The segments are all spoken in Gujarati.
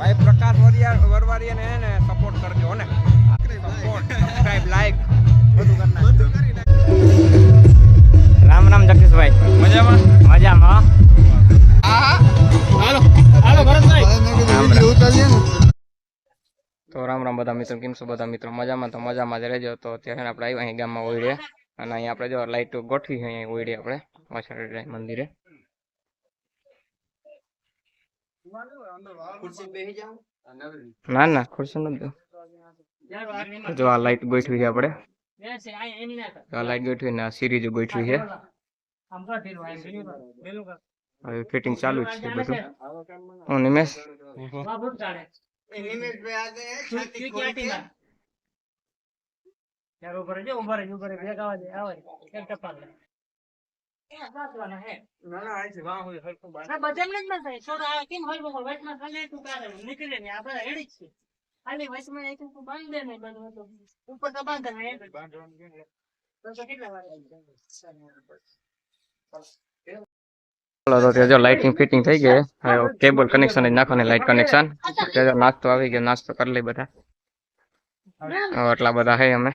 ભાઈ પ્રકાશ વરિયા વરવારીયાને હે ને સપોર્ટ કરજો ને સપોર્ટ સબસ્ક્રાઇબ લાઈક બધું કરી નાખ રામ રામ જગદીશભાઈ મજામાં મજામાં તો રામ રામ બધા મિત્રો કેમ છો બધા મિત્રો મજામાં તો મજામાં જ રહેજો તો અત્યારે આપણે આવ્યા અહીં ગામમાં ઓઈડે અને અહીંયા આપણે જો લાઈટો ગોઠવી અહીંયા અહીં આપણે મંદિરે ના ના ખુરશી નથી દઉં જો આ લાઈટ ગોઠવી છે આપણે આ લાઈટ ગોઠવી ને આ સિરીજ ગોઠવી છે હવે ફિટિંગ ચાલુ જ છે બધું હું નિમેશ ઉભા રહે ઉભા રહે ભેગા આવે આવે ના ના આઈ છે વાહ હોય હરખું બાર ના બજન જ ના થાય છોડ આ કેમ હોય બોલ વેટ માં ખાલી તું કારે નીકળે ને આપણે હેડી છે ખાલી વેટ માં એક તું બાંધ દે ને બધું તો ઉપર તો બાંધ ને બાંધવાનું કે તો કેટલા વાર આવી ચાલો તો જો લાઇટિંગ ફિટિંગ થઈ ગઈ કેબલ કનેક્શન જ નાખો ને લાઇટ કનેક્શન નાસ્તો આવી ગયો નાસ્તો કરી લઈ બધા એટલા બધા હે અમે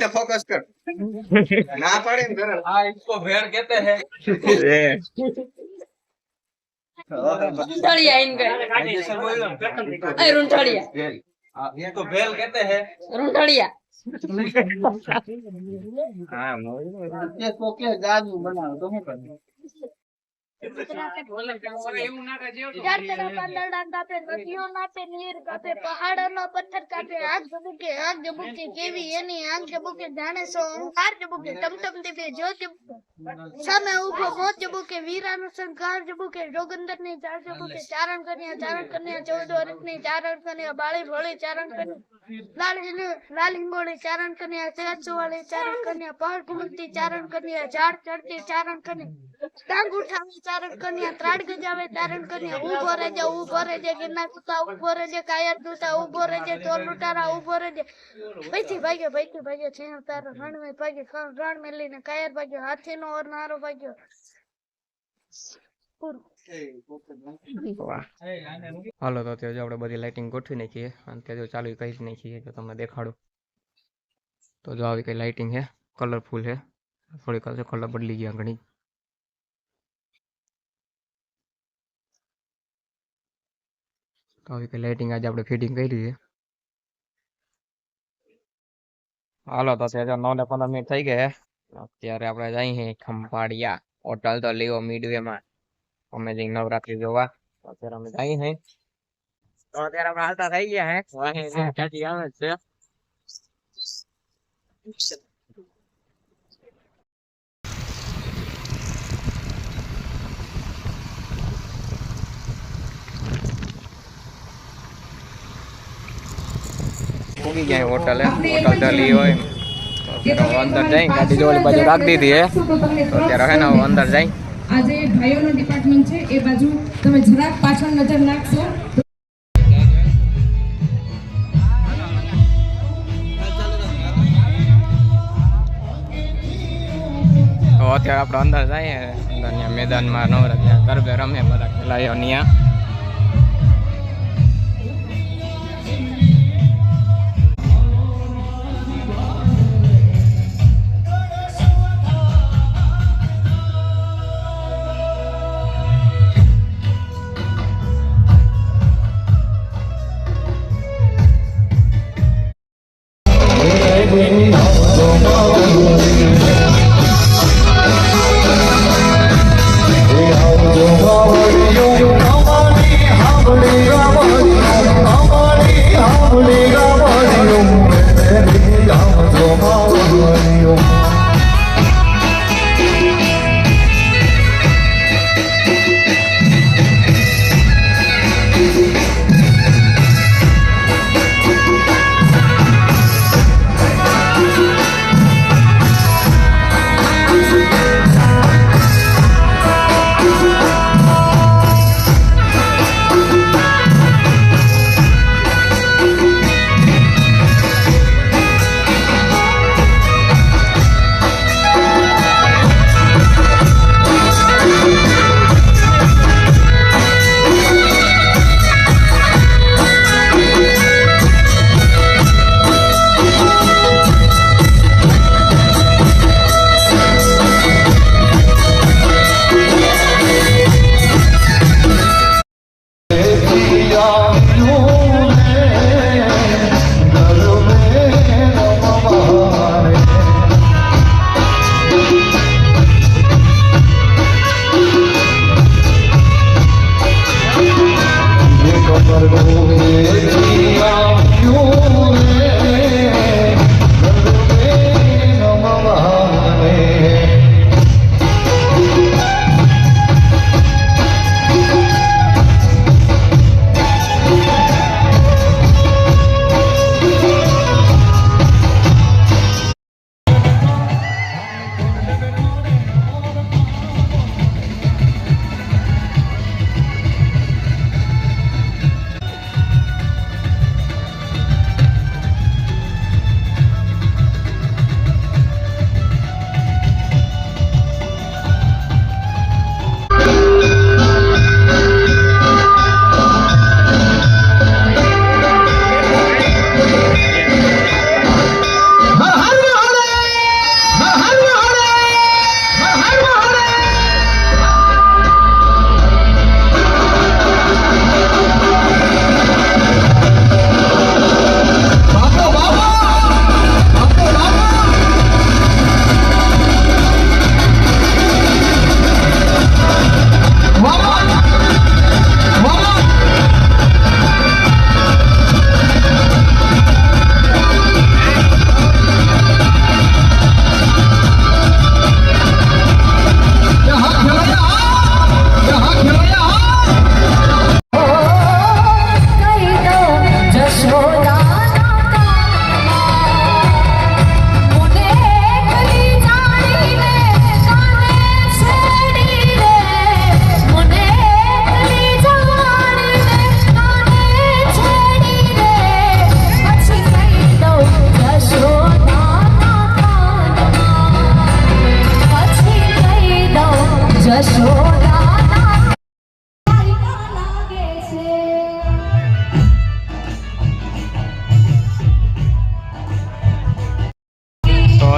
તે ફોકસ કર ના પડે ને આ ઇસકો ભેળ કહેતે હે रुंठाड़िया इनका अरे रुंठाड़िया ये तो बेल कहते हैं रुंठाड़िया हाँ ये कोके जादू बना दो એમ ના કે બોલ એમ ના કે જો તો ધર ધર પંદર દાંતા પે નદીઓ ના પે નીર ગતે પહાડો ના પથ્થર કાપે આગ જુકે આગ જુકે કેવી એની આગ કે બુકે જાણે સો અગાર જુકે ટમ ટમ દેવે જો કે સામે ઉભો મોચે બુકે વીરાનો સંકાર જુકે યોગન્દ્રને જાણે જુકે ચારણ કરીને ચારણ કરીને 14 રત્ની ચાર રત્ની બાળી ભળી ચારણ કરીને લાલિંગોને ચારણ કન્યા સેવાળે ચારણ કન્યા પહાડ ઘુમતી ચારણ કન્યા ઝાડ ચડતી ચારણ કન્યા ટાંગ ઉઠાવે ચારણ કન્યા ત્રાડ ગજાવે ચારણ કન્યા ઉભો રહેજે ઉભો રહેજે ગિરનાર કૂતા ઉભો રહેજે કાયર દૂતા ઉભો રહેજે ચોર લૂંટારા ઉભો રહેજે પૈથી ભાગ્યો પૈથી ભાગ્યો છે તારો રણ મે ભાગ્યો રણ મેલીને કાયર ભાગ્યો હાથી નો ઓર નારો ભાગ્યો કોર હે કોક બલ વાહ હાલો તો આજે આપણે બધી લાઇટિંગ ગોઠવી નાખી છે અને જે ચાલુ કરી દીધી છે જો તમને દેખાડું તો જો આવી ગઈ લાઇટિંગ છે કલરફુલ છે થોડીક કલર કોલા પડી ગયા ઘણી તો આ કે લાઇટિંગ આજે આપણે ફિટિંગ કરી છે હાલો તો છે જ 9:15 થઈ ગયા અત્યારે આપણે જઈએ ખંપાડિયા હોટેલ તો લેવો મિડવેમાં अमेजिंग नवरात्रि होगा तो तेरा मिठाई तो तेरा भाल तो सही है वही है क्या दिया वैसे कोई होटल है होटल डली होए अंदर जाए गाड़ी जो बजे रख दी थी तो है ना अंदर जाएं આજે ભાઈઓનો ડિપાર્ટમેન્ટ છે એ બાજુ તમે જરાક પાછળ નજર નાખશો અત્યારે આપણે અંદર જઈએ અંદર મેદાનમાં નવરત્ન ગરબે રમે બધા ખેલાડીઓ ત્યાં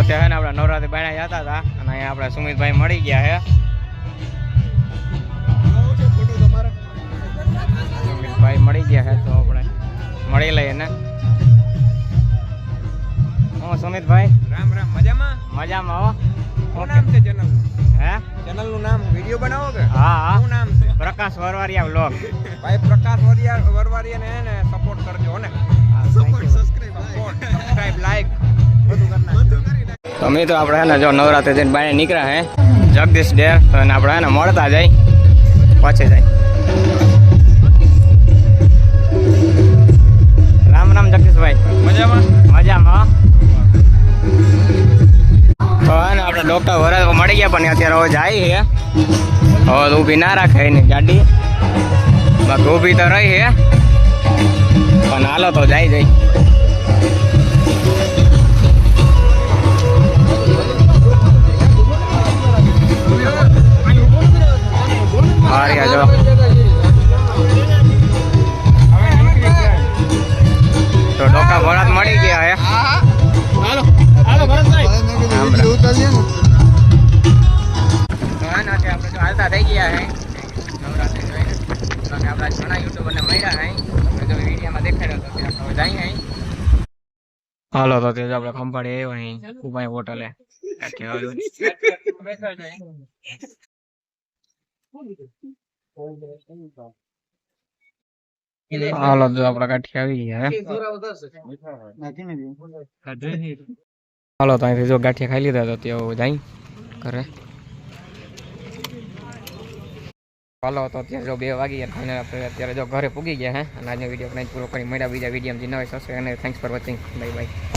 તેહણ આપણે નોરાતે પાણા જાતા હતા અને આયા આપણે સુમિતભાઈ મરી ગયા છે જો ફોટો તમારો સુમિતભાઈ મરી ગયા છે તો આપણે મળી લે એને હો સુમિતભાઈ રામ રામ મજામાં મજામાં હો ઓકે ચેનલ હે ચેનલ નું નામ વિડિયો બનાવો કે હા આ નું નામ પ્રકાશ વર્વારીયા બ્લોગ ભાઈ પ્રકાશ વર્વારીયા વર્વારીયા ને ને સપોર્ટ કરજો ને સપોર્ટ સબસ્ક્રાઇબ સબસ્ક્રાઇબ લાઈક બધું કરના તો મિત્રો આપણે ને જો નવરાત્રી જઈને બાય નીકળ્યા હે જગદીશ ડેર તો એને આપણે ને મળતા જાય પહોંચી જાય રામ રામ જગદીશભાઈ મજામાં મજામાં તો હે ને આપણે ડોક્ટર વરસ મળી ગયા પણ અત્યારે હવે જાય છે હવે ઊભી ના રાખે એની ગાડી બાકી ઊભી તો રહી છે પણ હાલો તો જાય જાય બહાર આ જો તો ડોકા ભરત મળી ગયા હે હાલો હાલો ભરતભાઈ ઉતારીએ ને આપણે તો હાલતા થઈ ગયા હે નવરાત્રિ જોઈને બાકી આપણા ઘણા યુટ્યુબરને મળ્યા હે આપણે તો વિડીયામાં દેખાડ્યો તો આપણે જઈએ હાલો તો તે આપણે ખંભાળી આવ્યો અહીં ઉભાઈ હોટલે હાલો જો આપડા કાઠી આવી ગયા હાલો તો અહીંથી જો ગાંઠિયા ખાઈ લીધા તો તેઓ જાય ઘરે હાલો તો અત્યારે જો બે વાગી ગયા આપણે અત્યારે જો ઘરે પૂગી ગયા હે અને આજનો વિડીયો આપણે પૂરો કરી મળ્યા બીજા વિડીયો જે ન હોય સબસ્ક્રાઈબ અને thanks for watching bye bye